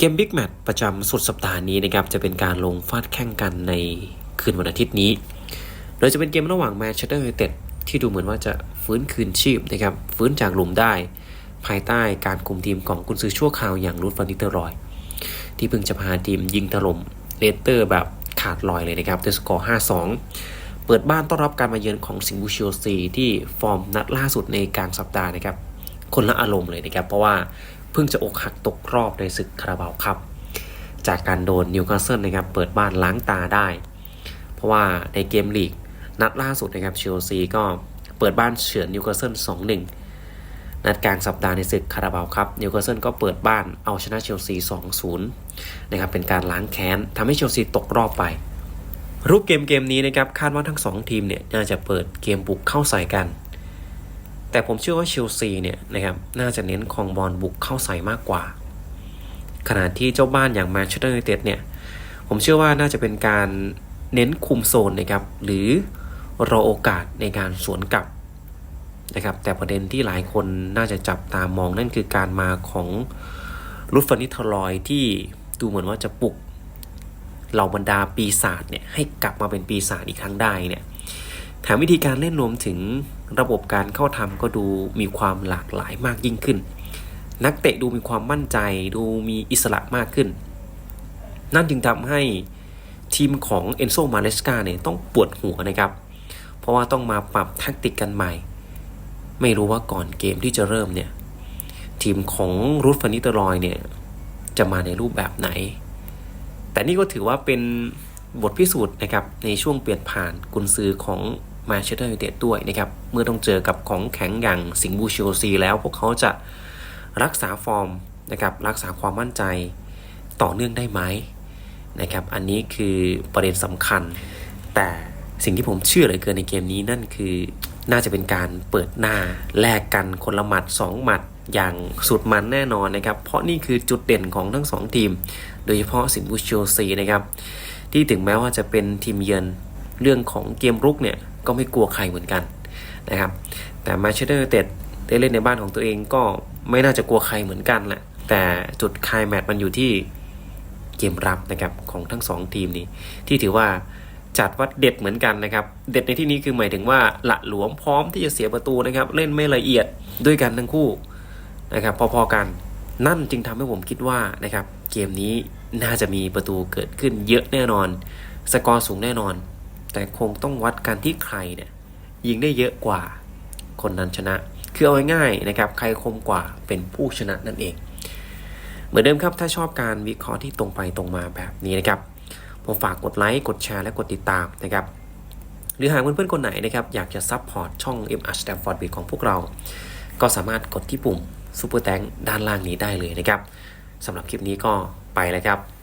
เกมบิ๊กแมตช์ประจำสุดสัปดาห์นี้นะครับ จะเป็นการลงฟาดแข่งกันในคืนวันอาทิตย์นี้ โดยจะเป็นเกมระหว่างแมนเชสเตอร์ยูไนเต็ดที่ดูเหมือนว่าจะฟื้นคืนชีพนะครับ ฟื้นจากหลุมได้ ภายใต้การคุมทีมของกุนซือชั่วคราวอย่างรูดฟันนิเตอร์รอย ที่เพิ่งจะพาทีมยิงถล่มเลสเตอร์แบบขาดลอยเลยนะครับด้วยสกอร์ 5-2 เปิดบ้านต้อนรับการมาเยือนของสิงห์บูเชลซีที่ฟอร์มนัดล่าสุดในกลางสัปดาห์นะครับคนละอารมณ์เลยนะครับ เพราะว่า เพิ่งจะอกหักตกรอบในศึกคาราบาวครับ จากการโดนนิวคาสเซิลนะครับเปิดบ้านล้างตาได้ เพราะว่าในเกมลีกนัดล่าสุดนะครับเชลซีก็เปิดบ้านเฉือนนิวคาสเซิล2-1 นัดกลางสัปดาห์ในศึกคาราบาวครับนิวคาสเซิลก็เปิดบ้านเอาชนะเชลซี 2-0 นะครับเป็นการล้างแค้นทำให้เชลซีตกรอบไป รูปเกมเกมนี้นะครับคาดว่าทั้ง 2 ทีมเนี่ยน่าจะเปิดเกมบุกเข้าใส่กัน แต่ผมเชื่อว่าเชลซีเนี่ยนะครับน่าจะเน้นคองบอลบุกเข้าใส่มากกว่า ขณะที่เจ้าบ้านอย่างแมนเชสเตอร์ยูไนเต็ดเนี่ยผมเชื่อว่าน่าจะเป็นการเน้นคุมโซนนะครับหรือรอโอกาสในการสวนกลับนะครับแต่ประเด็นที่หลายคนน่าจะจับตามองนั่นคือการมาของรุดฟานิทลอยที่ดูเหมือนว่าจะปลุกเหล่าบรรดาปีศาจเนี่ยให้กลับมาเป็นปีศาจอีกครั้งได้เนี่ย แถมวิธีการเล่นรวมถึงระบบการเข้าทำก็ดูมีความหลากหลายมากยิ่งขึ้น นักเตะดูมีความมั่นใจดูมีอิสระมากขึ้น นั่นจึงทำให้ทีมของเอนโซมาเลสกาเนี่ยต้องปวดหัวนะครับ เพราะว่าต้องมาปรับแท็กติกกันใหม่ ไม่รู้ว่าก่อนเกมที่จะเริ่มเนี่ย ทีมของรูทฟานิตรอยเนี่ยจะมาในรูปแบบไหน แต่นี่ก็ถือว่าเป็นบทพิสูจน์นะครับในช่วงเปลี่ยนผ่านกุนซือของ มาเชสเตอร์ยูไนเต็ดด้วยนะครับเมื่อต้องเจอกับของแข็งอย่างสิงห์บูเชลซีแล้วพวกเขาจะรักษาฟอร์มนะครับรักษาความมั่นใจต่อเนื่องได้ไหมนะครับอันนี้คือประเด็นสำคัญ แต่สิ่งที่ผมเชื่อเหลือเกินในเกมนี้นั่นคือน่าจะเป็นการเปิดหน้าแลกกันคนละหมัด 2 หมัดอย่างสุดมันแน่นอนนะครับ เพราะนี่คือจุดเด่นของทั้ง 2 ทีม โดยเฉพาะสิงห์บูเชลซีนะครับ ที่ถึงแม้ว่าจะเป็นทีมเยือน เรื่องของเกมรุกเนี่ยก็ไม่กลัวใครเหมือนกันนะครับ แต่มาเชสเตอร์เต็ดได้เล่นในบ้านของตัวเองก็ไม่น่าจะกลัวใครเหมือนกันแหละ แต่จุดคลายแมตช์มันอยู่ที่เกมรับนะครับของทั้งสองทีมนี้ ที่ถือว่าจัดว่าเด็ดเหมือนกันนะครับ เด็ดในที่นี้คือหมายถึงว่าละหลวมพร้อมที่จะเสียประตูนะครับ เล่นไม่ละเอียดด้วยกันทั้งคู่นะครับ พอๆกันนั่นจึงทำให้ผมคิดว่านะครับ เกมนี้น่าจะมีประตูเกิดขึ้นเยอะแน่นอน สกอร์สูงแน่นอน แต่คงต้องวัดกันที่ใครเนี่ยยิงได้เยอะกว่าคนนั้นชนะ คือเอาง่ายๆนะครับ ใครคมกว่าเป็นผู้ชนะนั่นเอง เหมือนเดิมครับ ถ้าชอบการวิเคราะห์ที่ตรงไปตรงมาแบบนี้นะครับ ผมฝากกดไลค์ กดแชร์ และกดติดตามนะครับ หรือหากเพื่อนๆคนไหนนะครับ อยากจะซัพพอร์ตช่อง M R Stanford Beat ของพวกเรา ก็สามารถกดที่ปุ่ม Super t a n k ด้านล่างนี้ได้เลยนะครับสำหรับคลิปนี้ก็ไปแล้วครับ